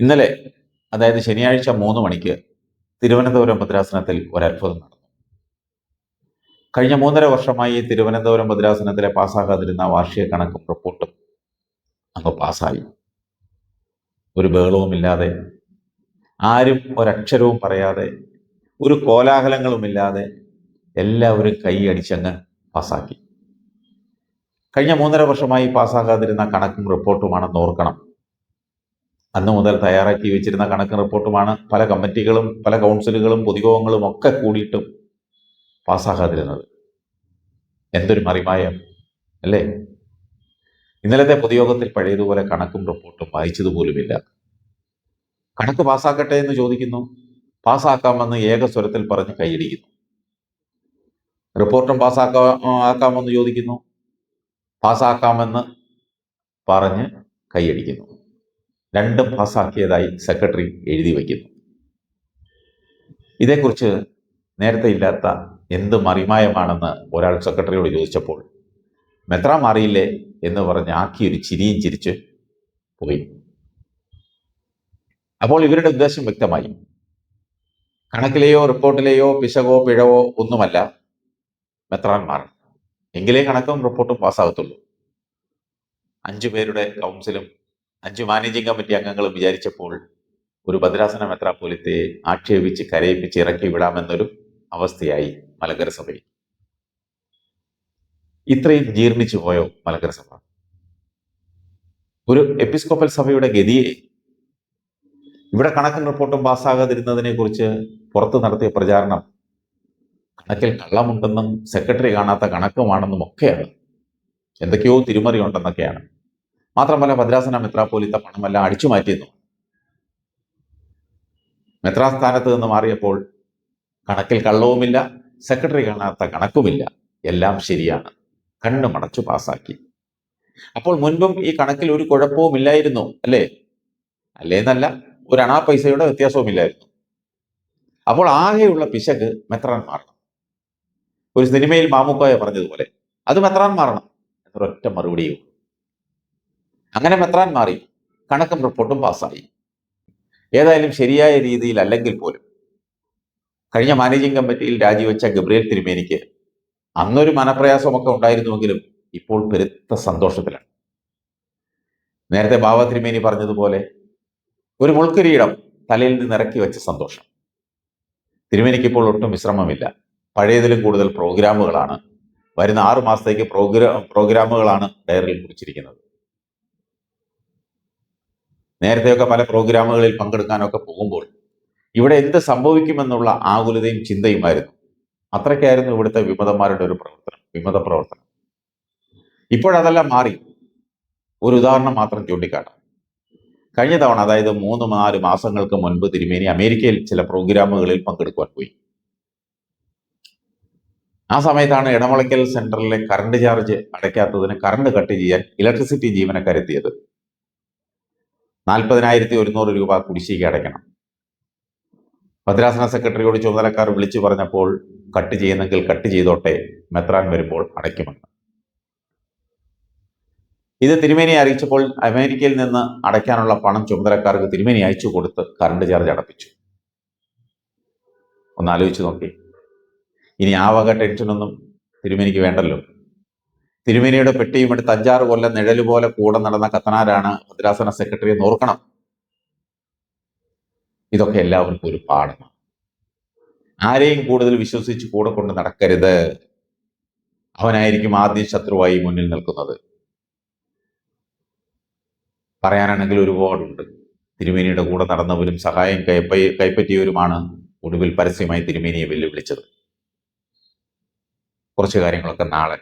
ഇന്നലെ അതായത് ശനിയാഴ്ച മൂന്ന് മണിക്ക് തിരുവനന്തപുരം ഭദ്രാസനത്തിൽ ഒരത്ഭുതം നടന്നു. കഴിഞ്ഞ മൂന്നര വർഷമായി തിരുവനന്തപുരം ഭദ്രാസനത്തിലെ പാസ്സാകാതിരുന്ന വാർഷിക കണക്കും റിപ്പോർട്ടും അങ്ങ് പാസ്സായി. ഒരു ബഹളവുമില്ലാതെ ആരും ഒരക്ഷരവും പറയാതെ ഒരു കോലാഹലങ്ങളുമില്ലാതെ എല്ലാവരും കൈയടിച്ചങ്ങ് പാസ്സാക്കി. കഴിഞ്ഞ മൂന്നര വർഷമായി പാസ്സാകാതിരുന്ന കണക്കും റിപ്പോർട്ടുമാണെന്ന് ഓർക്കണം. അന്ന് മുതൽ തയ്യാറാക്കി വെച്ചിരുന്ന കണക്കും റിപ്പോർട്ടുമാണ് പല കമ്മിറ്റികളും പല കൗൺസിലുകളും പൊതുയോഗങ്ങളും ഒക്കെ കൂടിയിട്ടും പാസ്സാകാതിരുന്നത്. എന്തൊരു മറിമായം അല്ലേ? ഇന്നലത്തെ പൊതുയോഗത്തിൽ പഴയതുപോലെ കണക്കും റിപ്പോർട്ടും വായിച്ചതുപോലുമില്ല. കണക്ക് പാസ്സാക്കട്ടെ എന്ന് ചോദിക്കുന്നു. പാസ്സാക്കാമെന്ന് ഏകസ്വരത്തിൽ പറഞ്ഞ് കൈയടിക്കുന്നു. റിപ്പോർട്ടും പാസ്സാക്കാ ആക്കാമെന്ന് ചോദിക്കുന്നു. പാസ്സാക്കാമെന്ന് പറഞ്ഞ് കൈയടിക്കുന്നു. രണ്ടും പാസ്സാക്കിയതായി സെക്രട്ടറി എഴുതി വയ്ക്കുന്നു. ഇതേക്കുറിച്ച് നേരത്തെ ഇല്ലാത്ത എന്ത് മറിമായമാണെന്ന് ഒരാൾ സെക്രട്ടറിയോട് ചോദിച്ചപ്പോൾ മെത്ര മാറിയില്ലേ എന്ന് പറഞ്ഞ് ആക്കിയൊരു ചിരിയും ചിരിച്ച് പോയി. അപ്പോൾ ഇവരുടെ ഉദ്ദേശം വ്യക്തമായി. കണക്കിലെയോ റിപ്പോർട്ടിലെയോ പിശകോ പിഴവോ ഒന്നുമല്ല മെത്രാൻമാർ എങ്കിലേ കണക്കും റിപ്പോർട്ടും പാസ്സാകത്തുള്ളൂ. അഞ്ചു പേരുടെ കൗൺസിലും അഞ്ച് മാനേജിംഗ് കമ്മിറ്റി അംഗങ്ങളും വിചാരിച്ചപ്പോൾ ഒരു ഭദ്രാസന മെത്രാപ്പോലിത്തെ ആക്ഷേപിച്ച് കരയിപ്പിച്ച് ഇറക്കി വിടാമെന്നൊരു അവസ്ഥയായി മലങ്കര സഭയിൽ. ഇത്രയും ജീർണിച്ചു പോയോ മലങ്കര സഭ? ഒരു എപ്പിസ്കോപ്പൽ സഭയുടെ ഗതിയെ ഇവിടെ കണക്കും റിപ്പോർട്ടും പാസ്സാകാതിരുന്നതിനെ കുറിച്ച് പുറത്ത് നടത്തിയ പ്രചാരണം കണക്കിൽ കള്ളമുണ്ടെന്നും സെക്രട്ടറി കാണാത്ത കണക്കുമാണെന്നും ഒക്കെയാണ്. എന്തൊക്കെയോ തിരുമറി ഉണ്ടെന്നൊക്കെയാണ്. മാത്രമല്ല ഭദ്രാസന മെത്രാപ്പോലിത്ത പണമെല്ലാം അടിച്ചു മാറ്റിയിരുന്നു മെത്രാസ്ഥാനത്ത് നിന്ന് മാറിയപ്പോൾ കണക്കിൽ കള്ളവുമില്ല സെക്രട്ടറി കാണാത്ത കണക്കുമില്ല. എല്ലാം ശരിയാണ്. കണ്ണു മടച്ചു പാസാക്കി. അപ്പോൾ മുൻപും ഈ കണക്കിൽ ഒരു കുഴപ്പവും ഇല്ലായിരുന്നു അല്ലേ? അല്ലേന്നല്ല ഒരു അണാ പൈസയുടെ വ്യത്യാസവും ഇല്ലായിരുന്നു. അപ്പോൾ ആകെയുള്ള പിശക് മെത്രാൻ മാറണം. ഒരു സിനിമയിൽ മാമുക്കോയ പറഞ്ഞതുപോലെ അത് മെത്രാൻ മാറണം എന്നൊരൊറ്റ മറുപടിയും അങ്ങനെ മെത്രാൻ മാറി. കണക്കും റിപ്പോർട്ടും പാസ്സായി. ഏതായാലും ശരിയായ രീതിയിൽ അല്ലെങ്കിൽ പോലും. കഴിഞ്ഞ മാനേജിംഗ് കമ്മിറ്റിയിൽ രാജിവെച്ച ഗബ്രിയേൽ തിരുമേനിക്ക് അന്നൊരു മനപ്രയാസമൊക്കെ ഉണ്ടായിരുന്നുവെങ്കിലും ഇപ്പോൾ പെരുത്ത സന്തോഷത്തിലാണ്. നേരത്തെ ബാബ തിരുമേനി പറഞ്ഞതുപോലെ ഒരു മുൾക്കിരീടം തലയിൽ നിന്ന് ഇറക്കി വെച്ച സന്തോഷം. തിരുമേനിക്ക് ഇപ്പോൾ ഒട്ടും വിശ്രമമില്ല. പഴയതിലും കൂടുതൽ പ്രോഗ്രാമുകളാണ്. വരുന്ന ആറു മാസത്തേക്ക് പ്രോഗ്രാ പ്രോഗ്രാമുകളാണ് ഡയറിയിൽ കുറിച്ചിരിക്കുന്നത്. നേരത്തെയൊക്കെ പല പ്രോഗ്രാമുകളിൽ പങ്കെടുക്കാനൊക്കെ പോകുമ്പോൾ ഇവിടെ എന്ത് സംഭവിക്കുമെന്നുള്ള ആകുലതയും ചിന്തയുമായിരുന്നു. അത്രയ്ക്കായിരുന്നു ഇവിടുത്തെ വിമതന്മാരുടെ ഒരു പ്രവർത്തനം വിമത പ്രവർത്തനം. ഇപ്പോഴതെല്ലാം മാറി. ഒരു ഉദാഹരണം മാത്രം ചൂണ്ടിക്കാട്ടാം. കഴിഞ്ഞ തവണ അതായത് മൂന്ന് നാല് മാസങ്ങൾക്ക് മുൻപ് തിരുമേനി അമേരിക്കയിൽ ചില പ്രോഗ്രാമുകളിൽ പങ്കെടുക്കുവാൻ പോയി. ആ സമയത്താണ് ഇടമുളയ്ക്കൽ സെന്ററിലെ കറണ്ട് ചാർജ് അടയ്ക്കാത്തതിന് കറണ്ട് കട്ട് ചെയ്യാൻ ഇലക്ട്രിസിറ്റി ജീവനക്കാരെത്തിയത്. നാൽപ്പതിനായിരത്തി ഒരുന്നൂറ് രൂപ കുടിശ്ശിക അടയ്ക്കണം. ഭദ്രാസന സെക്രട്ടറിയോട് ചുമതലക്കാർ വിളിച്ചു പറഞ്ഞപ്പോൾ കട്ട് ചെയ്യുന്നെങ്കിൽ കട്ട് ചെയ്തോട്ടെ മെത്രാൻ വരുമ്പോൾ അടയ്ക്കുമെന്ന്. ഇത് തിരുമേനി അറിയിച്ചപ്പോൾ അമേരിക്കയിൽ നിന്ന് അടയ്ക്കാനുള്ള പണം ചുമതലക്കാർക്ക് തിരുമേനി അയച്ചു കൊടുത്ത് കറണ്ട് ചാർജ് അടപ്പിച്ചു. ഒന്ന് ആലോചിച്ച് നോക്കി. ഇനി ആ വക ടെൻഷനൊന്നും തിരുമേനിക്ക് വേണ്ടല്ലോ. തിരുമേനിയുടെ പെട്ടിയും എടുത്ത് അഞ്ചാറ് കൊല്ലം നിഴൽ പോലെ കൂടെ നടന്ന കത്തനാരാണ് ഭദ്രാസന സെക്രട്ടറി എന്ന് ഓർക്കണം. ഇതൊക്കെ എല്ലാവർക്കും ഒരു പാഠമാണ്. ആരെയും കൂടുതൽ വിശ്വസിച്ച് കൂടെ കൊണ്ട് നടക്കരുത്. അവനായിരിക്കും ആദ്യ ശത്രുവായി മുന്നിൽ നിൽക്കുന്നത്. പറയാനാണെങ്കിൽ ഒരുപാടുണ്ട്. തിരുമേനിയുടെ കൂടെ നടന്നവരും സഹായം കൈപ്പ കൈപ്പറ്റിയവരുമാണ് ഒടുവിൽ പരസ്യമായി തിരുമേനിയെ വെല്ലുവിളിച്ചത്. കുറച്ച് കാര്യങ്ങളൊക്കെ നാളെ